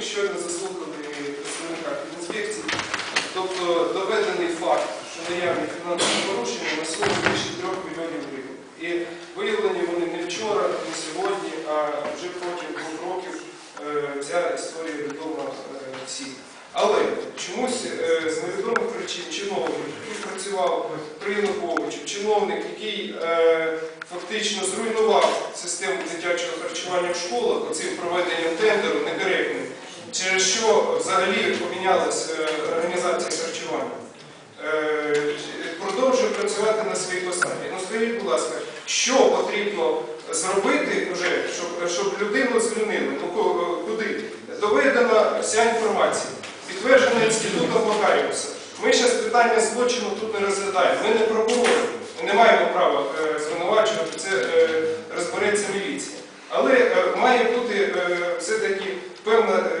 щойно заслухали представника інспекції. Тобто доведений факт, що наявні фінансові порушення на суму більше 3 мільйонів гривень. І виявлені вони не вчора, не сьогодні, а вже протягом двох років е, ця історія відома е, всім. Але чомусь е, з невідомих причин чиновник, який працював при Януковичу, чиновник, який фактично зруйнував систему в школах оцим проведенням тендеру некоректним, через що взагалі помінялася е, організація харчування. Е, Продовжує працювати на своїй посаді. Ну скажіть, будь ласка, що потрібно зробити вже, щоб, щоб людину звільнили? Ну куди? Доведена вся інформація, підтверджена інститутом Макаріуса. Ми зараз питання злочину тут не розглядаємо. Ми не прокурори, має бути е, все-таки певна е,